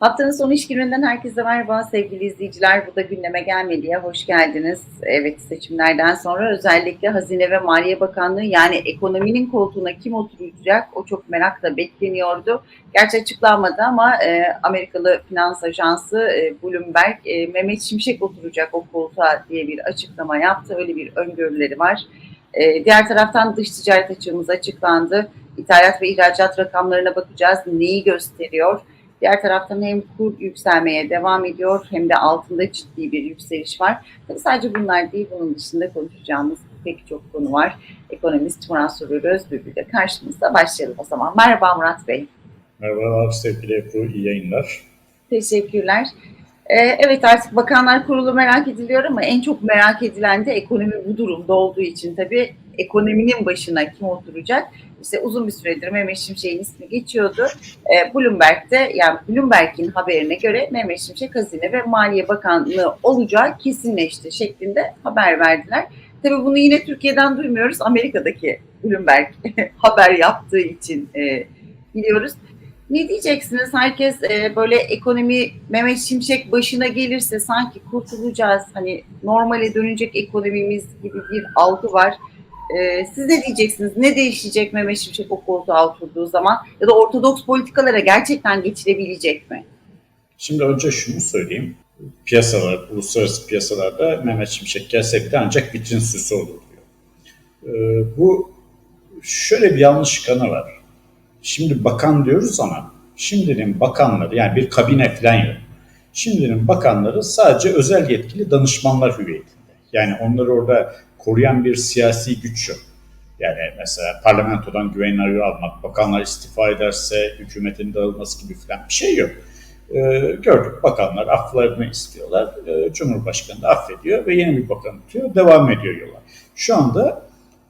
Haftanın son iş gününden herkese merhaba sevgili izleyiciler. Bu da gündeme gelmediye hoş geldiniz. Evet seçimlerden sonra özellikle Hazine ve Maliye Bakanlığı yani ekonominin koltuğuna kim oturacak o çok merakla bekleniyordu. Gerçi açıklanmadı ama e, Amerikalı finans ajansı e, Bloomberg e, Mehmet Şimşek oturacak o koltuğa diye bir açıklama yaptı. Öyle bir öngörüleri var. E, diğer taraftan dış ticaret açığımız açıklandı. İthalat ve ihracat rakamlarına bakacağız. Neyi gösteriyor? Diğer taraftan hem kur yükselmeye devam ediyor hem de altında ciddi bir yükseliş var. Tabii sadece bunlar değil, bunun dışında konuşacağımız pek çok konu var. Ekonomist Murat Surur Özbülbül de karşımızda. Başlayalım o zaman. Merhaba Murat Bey. Merhabalar sevgili Ebru, iyi yayınlar. Teşekkürler. Ee, evet artık bakanlar kurulu merak ediliyor ama en çok merak edilen de ekonomi bu durumda olduğu için tabii ekonominin başına kim oturacak? İşte uzun bir süredir Mehmet Şimşek'in ismi geçiyordu. Ee, Bloomberg'de yani Bloomberg'in haberine göre Mehmet Şimşek Hazine ve Maliye Bakanlığı olacağı kesinleşti şeklinde haber verdiler. Tabii bunu yine Türkiye'den duymuyoruz. Amerika'daki Bloomberg haber yaptığı için e, biliyoruz. Ne diyeceksiniz? Herkes e, böyle ekonomi Mehmet Şimşek başına gelirse sanki kurtulacağız. Hani normale dönecek ekonomimiz gibi bir algı var. E, siz ne diyeceksiniz? Ne değişecek Mehmet Şimşek o koltuğa oturduğu zaman? Ya da ortodoks politikalara gerçekten geçirebilecek mi? Şimdi önce şunu söyleyeyim. Piyasalar, uluslararası piyasalarda Mehmet Şimşek gelsek de ancak vitrin süsü olur diyor. Ee, bu şöyle bir yanlış kanı var. Şimdi bakan diyoruz ama şimdinin bakanları yani bir kabine falan yok. Şimdinin bakanları sadece özel yetkili danışmanlar hüviyetinde. Yani onları orada koruyan bir siyasi güç yok. Yani mesela parlamentodan güven oyu almak, bakanlar istifa ederse hükümetin dağılması gibi falan bir şey yok. Ee, gördük bakanlar afflarını istiyorlar. Ee, Cumhurbaşkanı da affediyor ve yeni bir bakan tutuyor, devam ediyor yola. Şu anda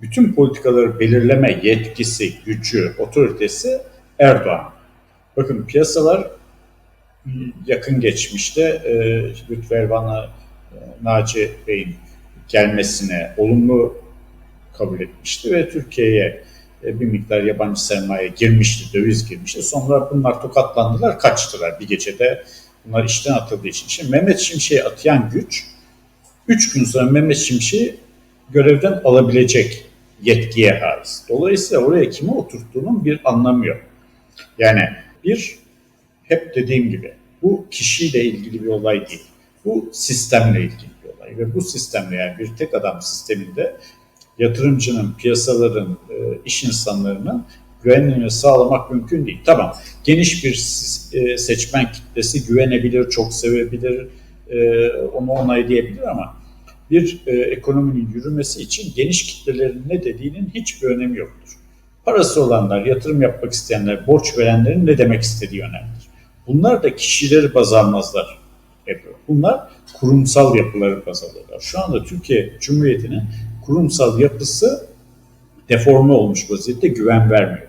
bütün politikaları belirleme yetkisi, gücü, otoritesi Erdoğan. Bakın piyasalar yakın geçmişte e, Lütfü Elvan'la e, Naci Bey'in gelmesine olumlu kabul etmişti ve Türkiye'ye e, bir miktar yabancı sermaye girmişti, döviz girmişti. Sonra bunlar tokatlandılar, kaçtılar bir gecede. Bunlar işten atıldığı için. Şimdi Mehmet Şimşek'i atayan güç, üç gün sonra Mehmet Şimşek'i görevden alabilecek yetkiye haiz. Dolayısıyla oraya kimi oturttuğunun bir anlamı yok. Yani bir, hep dediğim gibi bu kişiyle ilgili bir olay değil. Bu sistemle ilgili Ve bu sistemle yani bir tek adam sisteminde yatırımcının, piyasaların, e, iş insanlarının güvenliğini sağlamak mümkün değil. Tamam, geniş bir e, seçmen kitlesi güvenebilir, çok sevebilir, e, onu onaylayabilir ama bir ekonominin yürümesi için geniş kitlelerin ne dediğinin hiçbir önemi yoktur. Parası olanlar, yatırım yapmak isteyenler, borç verenlerin ne demek istediği önemlidir. Bunlar da kişileri baz almazlar. Bunlar kurumsal yapıları baz alırlar. Şu anda Türkiye Cumhuriyeti'nin kurumsal yapısı deforme olmuş vaziyette güven vermiyor.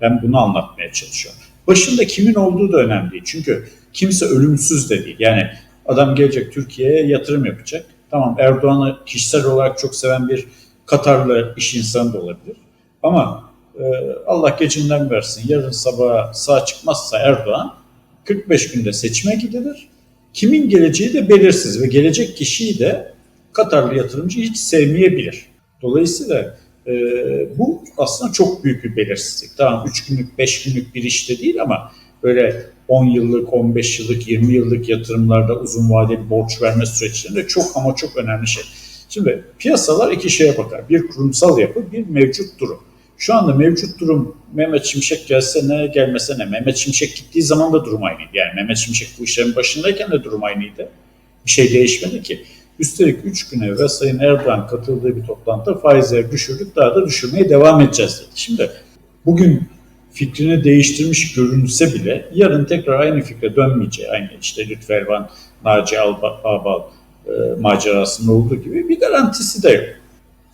Ben bunu anlatmaya çalışıyorum. Başında kimin olduğu da önemli değil. Çünkü kimse ölümsüz de değil. Yani adam gelecek Türkiye'ye yatırım yapacak. Tamam Erdoğan'ı kişisel olarak çok seven bir Katarlı iş insanı da olabilir. Ama e, Allah gecinden versin yarın sabah sağ çıkmazsa Erdoğan 45 günde seçime gidilir. Kimin geleceği de belirsiz ve gelecek kişiyi de Katarlı yatırımcı hiç sevmeyebilir. Dolayısıyla e, bu aslında çok büyük bir belirsizlik. Tamam 3 günlük 5 günlük bir işte değil ama böyle 10 yıllık, 15 yıllık, 20 yıllık yatırımlarda uzun vadeli borç verme süreçlerinde çok ama çok önemli şey. Şimdi piyasalar iki şeye bakar. Bir kurumsal yapı, bir mevcut durum. Şu anda mevcut durum Mehmet Şimşek gelse ne gelmese ne. Mehmet Şimşek gittiği zaman da durum aynıydı. Yani Mehmet Şimşek bu işlerin başındayken de durum aynıydı. Bir şey değişmedi ki. Üstelik 3 gün evvel Sayın Erdoğan katıldığı bir toplantıda faizleri düşürdük daha da düşürmeye devam edeceğiz dedi. Şimdi bugün fikrini değiştirmiş görünse bile yarın tekrar aynı fikre dönmeyeceği, aynı işte Lütfü Elvan, Naci Ağbal e, macerasında olduğu gibi bir garantisi de yok.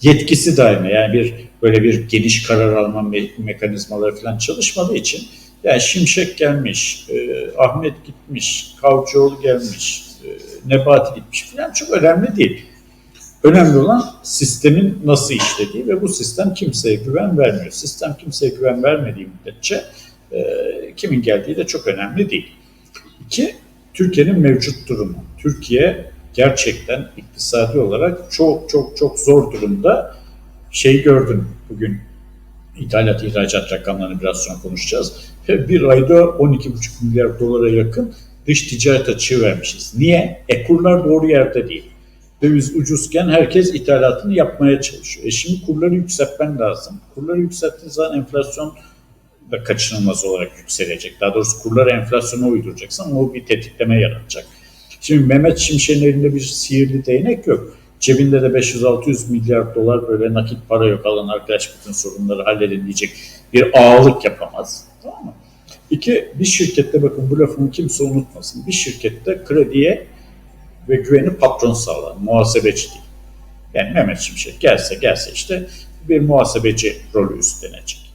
Yetkisi aynı. Yani bir böyle bir geniş karar alma me- mekanizmaları falan çalışmadığı için yani Şimşek gelmiş, e, Ahmet gitmiş, Kavcıoğlu gelmiş, e, Nebati gitmiş falan çok önemli değil. Önemli olan sistemin nasıl işlediği ve bu sistem kimseye güven vermiyor. Sistem kimseye güven vermediği müddetçe e, kimin geldiği de çok önemli değil. İki, Türkiye'nin mevcut durumu. Türkiye gerçekten iktisadi olarak çok çok çok zor durumda. Şey gördüm bugün ithalat ihracat rakamlarını biraz sonra konuşacağız. Bir ayda 12,5 milyar dolara yakın dış ticaret açığı vermişiz. Niye? E kurlar doğru yerde değil. Döviz ucuzken herkes ithalatını yapmaya çalışıyor. E şimdi kurları yükseltmen lazım. Kurları yükselttiğin zaman enflasyon da kaçınılmaz olarak yükselecek. Daha doğrusu kurları enflasyona uyduracaksın ama o bir tetikleme yaratacak. Şimdi Mehmet Şimşek'in elinde bir sihirli değnek yok. Cebinde de 500-600 milyar dolar böyle nakit para yok. Alın arkadaş bütün sorunları halledin diyecek bir ağalık yapamaz. Tamam mı? İki, bir şirkette bakın bu lafını kimse unutmasın. Bir şirkette krediye ve güveni patron sağlar, muhasebeci değil. Yani Mehmet Şimşek gelse gelse işte bir muhasebeci rolü üstlenecek.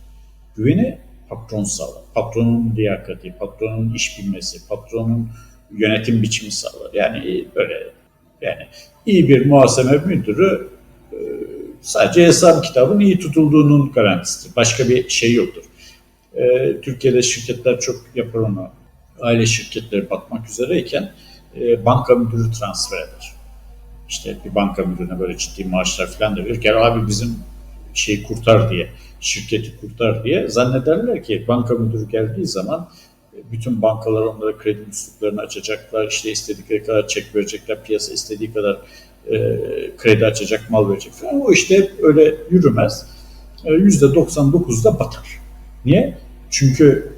Güveni patron sağlar. Patronun liyakati, patronun iş bilmesi, patronun yönetim biçimi sağlar. Yani böyle yani iyi bir muhasebe müdürü e, sadece hesap kitabın iyi tutulduğunun garantisidir. Başka bir şey yoktur. E, Türkiye'de şirketler çok yapar onu. Aile şirketleri batmak üzereyken e, banka müdürü transfer eder. İşte bir banka müdürüne böyle ciddi maaşlar falan da verir. Gel abi bizim şeyi kurtar diye, şirketi kurtar diye zannederler ki banka müdürü geldiği zaman bütün bankalar onlara kredi musluklarını açacaklar. İşte istedikleri kadar çek verecekler. Piyasa istediği kadar e, kredi açacak, mal verecek falan. O işte öyle yürümez. Yüzde 99'da batar. Niye? Çünkü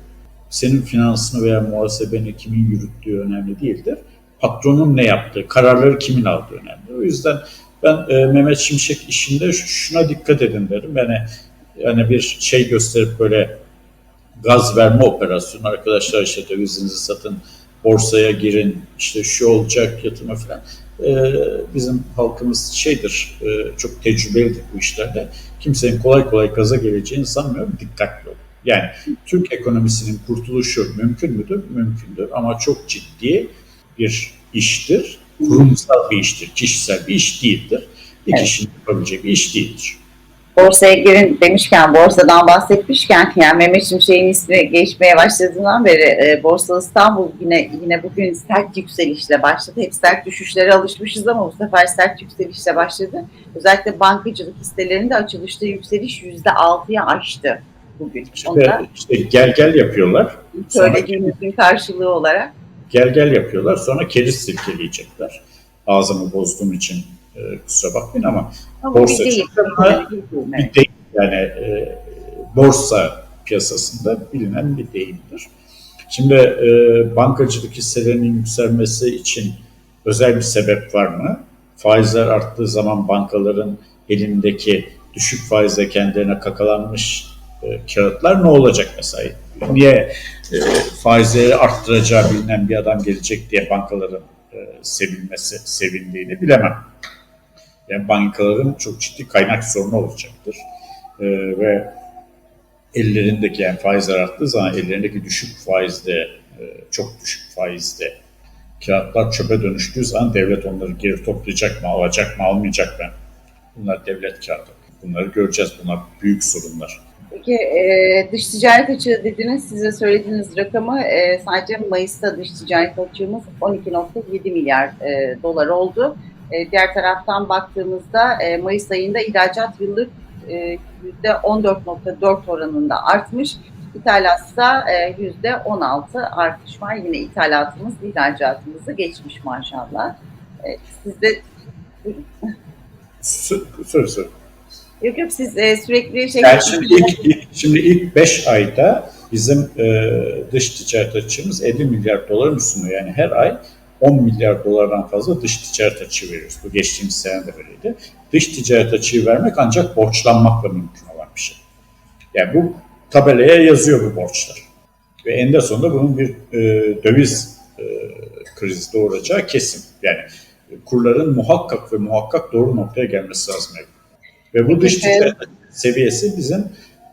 senin finansını veya muhasebeni kimin yürüttüğü önemli değildir. Patronun ne yaptığı, kararları kimin aldığı önemli. O yüzden ben e, Mehmet Şimşek işinde şuna dikkat edin derim. Yani yani bir şey gösterip böyle gaz verme operasyonu arkadaşlar işte dövizinizi satın borsaya girin işte şu olacak yatırma falan. Ee, bizim halkımız şeydir e, çok tecrübelidir bu işlerde. Kimsenin kolay kolay gaza geleceğini sanmıyorum. Dikkatli olun. Yani Türk ekonomisinin kurtuluşu mümkün müdür? Mümkündür ama çok ciddi bir iştir. Kurumsal bir iştir. Kişisel bir iş değildir. Bir Evet. kişinin yapabileceği bir iş değildir. Borsaya girin demişken, borsadan bahsetmişken, yani Mehmet Şimşek'in ismi geçmeye başladığından beri e, Borsa İstanbul yine yine bugün sert yükselişle başladı. Hep sert düşüşlere alışmışız ama bu sefer sert yükselişle başladı. Özellikle bankacılık hisselerinde açılışta yükseliş %6'ya aştı bugün. İşte, işte gel gel yapıyorlar. Söylediğimizin karşılığı olarak. gel gel yapıyorlar. Sonra keriz silkeleyecekler. Ağzımı bozduğum için e, kusura bakmayın ama Ama Borsa değil. Bir değil. bir deyim yani e, borsa piyasasında bilinen bir deyimdir. Şimdi e, bankacılık hisselerinin yükselmesi için özel bir sebep var mı? Faizler arttığı zaman bankaların elindeki düşük faizle kendilerine kakalanmış e, kağıtlar ne olacak mesela? Niye e, faizleri arttıracağı bilinen bir adam gelecek diye bankaların e, sevilmesi, sevindiğini bilemem. Yani bankaların çok ciddi kaynak sorunu olacaktır. Ee, ve ellerindeki yani faizler arttığı zaman ellerindeki düşük faizde, e, çok düşük faizde kağıtlar çöpe dönüştüğü zaman devlet onları geri toplayacak mı, alacak mı, almayacak mı? Bunlar devlet kağıdı. Bunları göreceğiz. Bunlar büyük sorunlar. Peki e, dış ticaret açığı dediniz, size söylediğiniz rakamı e, sadece Mayıs'ta dış ticaret açığımız 12.7 milyar e, dolar oldu. E, diğer taraftan baktığımızda e, Mayıs ayında ihracat yıllık e, %14.4 oranında artmış. İthalatsa e, %16 artış var. Yine ithalatımız ihracatımızı geçmiş maşallah. E, siz de Sö- Söyle söyle. yok yok siz e, sürekli şey Yani şimdi ilk, ilk, şimdi ilk 5 ayda bizim e, dış ticaret açığımız 50 milyar doların üstünde. Yani her ay 10 milyar dolardan fazla dış ticaret açığı veriyoruz. Bu geçtiğimiz sene de böyleydi. Dış ticaret açığı vermek ancak borçlanmakla mümkün olan bir şey. Yani bu tabelaya yazıyor bu borçlar. Ve eninde sonunda bunun bir e, döviz e, krizi doğuracağı kesin. Yani kurların muhakkak ve muhakkak doğru noktaya gelmesi lazım. Ve bu dış ticaret seviyesi bizim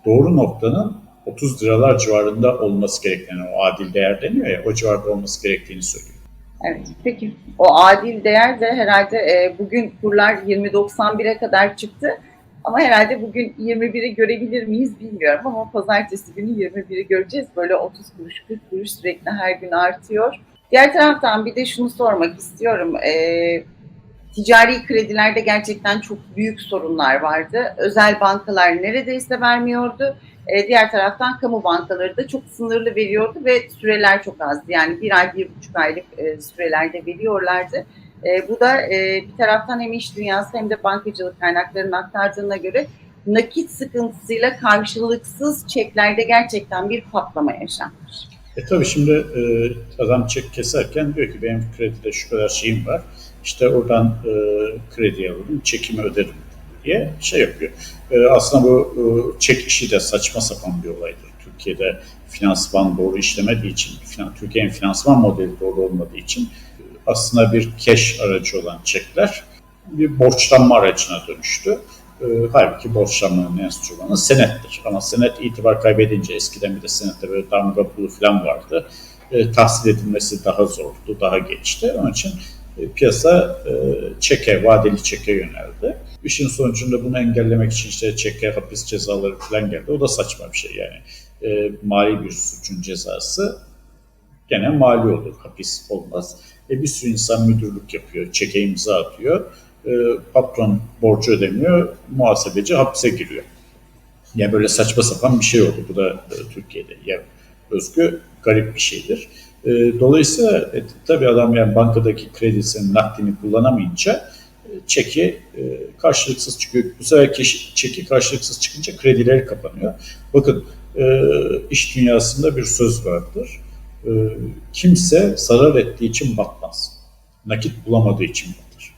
doğru noktanın 30 liralar civarında olması gerektiğini, o adil değer deniyor ya, o civarda olması gerektiğini söylüyor. Evet, peki. O adil değer de herhalde e, bugün kurlar 20.91'e kadar çıktı. Ama herhalde bugün 21'i görebilir miyiz bilmiyorum ama pazartesi günü 21'i göreceğiz. Böyle 30 kuruş, 40 kuruş sürekli her gün artıyor. Diğer taraftan bir de şunu sormak istiyorum. Ee, ticari kredilerde gerçekten çok büyük sorunlar vardı. Özel bankalar neredeyse vermiyordu. Ee, diğer taraftan kamu bankaları da çok sınırlı veriyordu ve süreler çok azdı. Yani bir ay, bir buçuk aylık e, sürelerde veriyorlardı. E, bu da e, bir taraftan hem iş dünyası hem de bankacılık kaynaklarının aktardığına göre nakit sıkıntısıyla karşılıksız çeklerde gerçekten bir patlama yaşanmış. E tabii şimdi e, adam çek keserken diyor ki benim kredide şu kadar şeyim var. İşte oradan e, kredi alırım, çekimi öderim diye şey yapıyor. E, aslında bu e, çek işi de saçma sapan bir olaydır. Türkiye'de finansman doğru işlemediği için, Türkiye'nin finansman modeli doğru olmadığı için e, aslında bir cash aracı olan çekler bir borçlanma aracına dönüştü. E, halbuki borçlanmanın enstrümanı senettir. Ama senet itibar kaybedince eskiden bir de senette böyle damga pulu falan vardı. E, tahsil edilmesi daha zordu, daha geçti. Onun için piyasa e, çeke, vadeli çeke yöneldi. İşin sonucunda bunu engellemek için işte çeke, hapis cezaları falan geldi. O da saçma bir şey yani. E, mali bir suçun cezası gene mali olur, hapis olmaz. E, bir sürü insan müdürlük yapıyor, çeke imza atıyor. E, patron borcu ödemiyor, muhasebeci hapse giriyor. Yani böyle saçma sapan bir şey oldu. Bu da e, Türkiye'de ya özgü garip bir şeydir. E, dolayısıyla e, tabii adam yani bankadaki kredisinin nakdini kullanamayınca e, çeki e, karşılıksız çıkıyor. Bu sefer keş- çeki karşılıksız çıkınca kredileri kapanıyor. Bakın e, iş dünyasında bir söz vardır. E, kimse zarar ettiği için batmaz. Nakit bulamadığı için batar.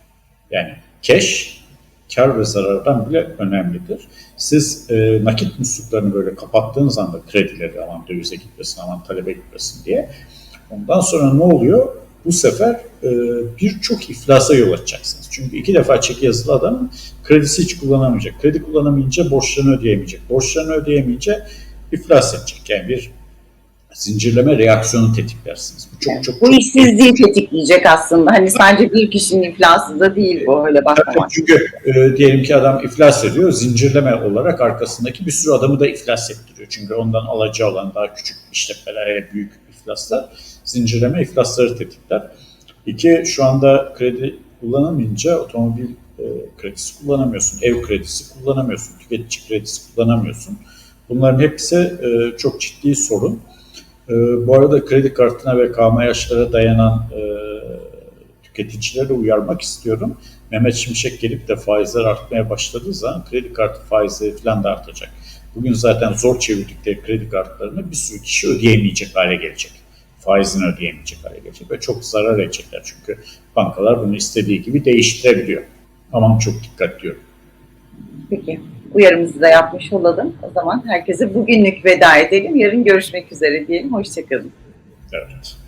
Yani cash kar ve zarardan bile önemlidir. Siz e, nakit musluklarını böyle kapattığınız anda kredileri aman dövize gitmesin, aman talebe gitmesin diye ondan sonra ne oluyor? Bu sefer e, birçok iflasa yol açacaksınız. Çünkü iki defa çeki yazılı adam kredisi hiç kullanamayacak. Kredi kullanamayınca borçlarını ödeyemeyecek. Borçlarını ödeyemeyince iflas edecek. Yani bir zincirleme reaksiyonu tetiklersiniz. Bu çok çok Bu çok işsizliği tetikleyecek aslında. Hani sadece bir kişinin iflası da değil bu öyle bakmamak. Çünkü e, diyelim ki adam iflas ediyor, zincirleme olarak arkasındaki bir sürü adamı da iflas ettiriyor. Çünkü ondan alacağı olan daha küçük işletmeler, hele büyük iflaslar, zincirleme iflasları tetikler. İki, şu anda kredi kullanamayınca otomobil e, kredisi kullanamıyorsun, ev kredisi kullanamıyorsun, tüketici kredisi kullanamıyorsun. Bunların hepsi e, çok ciddi sorun. E, bu arada kredi kartına ve KMYH'lara dayanan e, tüketicileri uyarmak istiyorum. Mehmet Şimşek gelip de faizler artmaya başladığı zaman kredi kartı faizleri falan da artacak. Bugün zaten zor çevirdikleri kredi kartlarını bir sürü kişi ödeyemeyecek hale gelecek. Faizini ödeyemeyecek hale gelecek ve çok zarar edecekler. Çünkü bankalar bunu istediği gibi değiştirebiliyor. Aman çok dikkat diyorum. Peki uyarımızı da yapmış olalım. O zaman herkese bugünlük veda edelim. Yarın görüşmek üzere diyelim. Hoşçakalın. Evet.